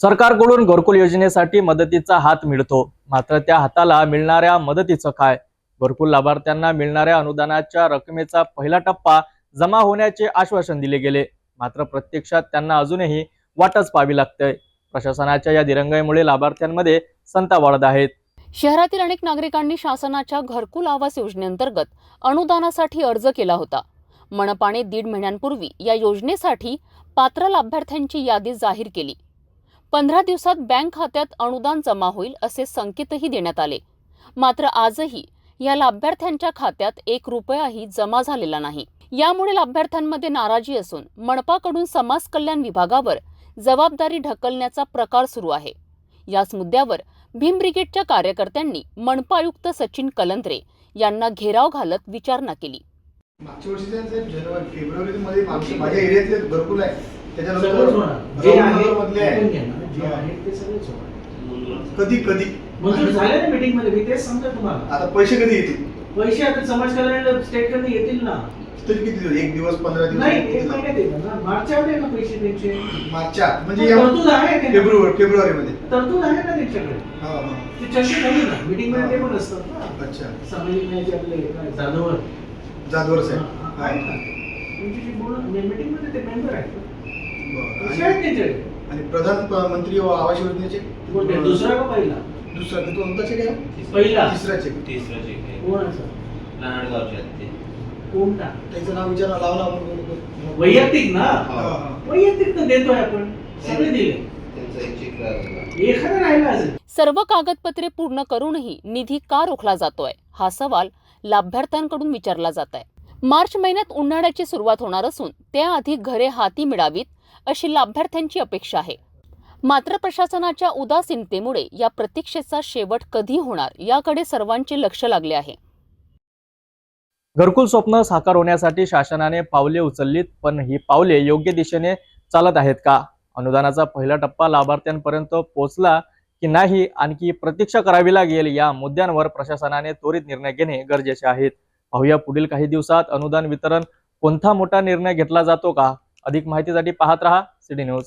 सरकारकडून घरकुल योजनेसाठी मदतीचा हात मिळतो. मात्र त्या हाताला मिळणाऱ्या मदतीचं काय? घरकुल लाभार्थ्यांना मिळणाऱ्या अनुदानाच्या रकमेचा पहिला टप्पा जमा होण्याचे आश्वासन दिले गेले. मात्र प्रत्यक्षात त्यांना अजूनही वाटच पाहावी लागतंय. प्रशासनाच्या या दिरंगाईमुळे लाभार्थ्यांमध्ये संता वाढत आहेत शहरातील अनेक नागरिकांनी शासनाच्या घरकुल आवास योजनेअंतर्गत अनुदानासाठी अर्ज केला होता. मनपाने दीड महिन्यांपूर्वी या योजनेसाठी पात्र लाभार्थ्यांची यादी जाहीर केली. पंधरा दिवसात बँक खात्यात अनुदान जमा होईल असे संकेतही देण्यात आले. मात्र आजही या लाभार्थ्यांच्या खात्यात एक रुपयाही जमा झालेला नाही. यामुळे लाभार्थ्यांमध्ये नाराजी असून मनपाकडून समाज कल्याण विभागावर जबाबदारी ढकलण्याचा प्रकार सुरू आहे. याच मुद्द्यावर भीम ब्रिगेडच्या कार्यकर्त्यांनी मनपा आयुक्त सचिन कलंत्रे यांना घेराव घालत विचारणा केली. मागच्या वर्षी फेब्रुवारी मध्ये माझ्या एरियातले घरकुल आहे. सगळंच त्याच्यानंतर होणार जे आहे मधले आहे. जे आहे ते सगळेच होणार. कधी कधी? मंजूर झाले ना मीटिंगमध्ये मी तेच सांगतो तुम्हाला. आता पैसे कधी येतील? पैसे आता समाज कल्याण स्टेटकडे येतील ना. तरी किती दिवस? एक दिवस पंधरा दिवस? नाही किती एक दिवस? महिन्यात येतात ना. मार्चच्या मध्ये ना पैसे त्यांचे. मार्चच्या म्हणजे या तरतूद आहे. फेब्रुवारी फेब्रुवारी मध्ये तरतूद आहे ना त्यांच्याकडे. हा हा. ते चर्चा झाली ना. मीटिंगमध्ये ते पण असतात ना. अच्छा. सामाजिक न्यायाचे आपले काय, जाधवर जाधवर हा, साहेब हा, आहेत ना त्यांच्याशी बोलून मीटिंगमध्ये ते मेंबर आहेत. बरं. आणि- प्रधानमंत्री आवास योजनेचे? कोणते? दुसरा का पहिला? दुसरा. ते कोणताचे काय? पहिला. तिसरा चेक तिसरं आहे कोण असं नारायणगावचे आहेत ते. कोणता? त्याचं नाव विचारा लावला आपण वैयक्तिक ना? हा. वैयक्तिक तर देतोय आपण. सगळे दिले. चेक सर्व कागदपत्रे पूर्ण करूनही निधी का रोखला जातोय? हा सवाल लाभार्थ्यांकडून विचारला जात आहे मार्च महिन्यात उन्हाळ्याची सुरुवात होणार असून त्याआधी घरे हाती मिळावीत अशी लाभार्थ्यांची अपेक्षा आहे. मात्र प्रशासनाच्या उदासीनतेमुळे या प्रतीक्षेचा शेवट कधी होणार याकडे सर्वांचे लक्ष लागले आहे. घरकुल स्वप्न साकार होण्यासाठी शासनाने पावले उचललीत पण ही पावले योग्य दिशेने चालत आहेत का? अनुदानाचा पहिला टप्पा लाभार्थ्यांपर्यंत पोहोचला की नाही आणखी प्रतीक्षा करावी लागेल या मुद्द्यांवर प्रशासनाने त्वरित निर्णय घेणे गरजेचे आहेत पाहूया पुढील काही दिवसात अनुदान वितरण कोणता मोठा निर्णय घेतला जातो का? अधिक माहितीसाठी पाहत रहा सिटी न्यूज.